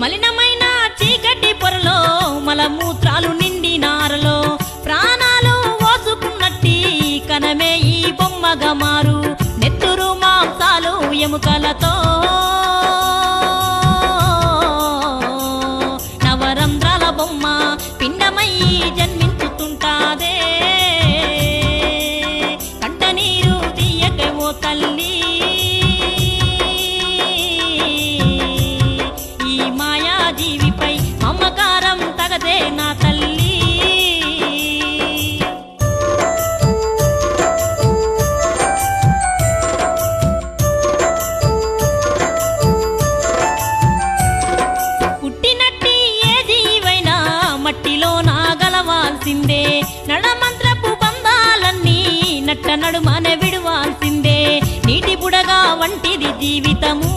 మలినమైన చీకటి పొరలో మలమూత్రాలు నిండి నారలో ప్రాణాలు ఓసుకున్నట్టి కనమే ఈ బొమ్మగా మారు. నెత్తురు మాంసాలు ఎముకలతో నవరంధ్రాల బొమ్మ పిండమై జన్మించుతుంటాదే. కంట నీరు తీయకే ఓ తల్లి జీవిపై మమకారం తగదే నా తల్లి. పుట్టినట్టి ఏ జీవైనా మట్టిలో నాగలవాల్సిందే. నడమంత్రపు బంధాలన్నీ నట్ట నడుమనే విడవాల్సిందే. నీటి బుడగా వంటిది జీవితము.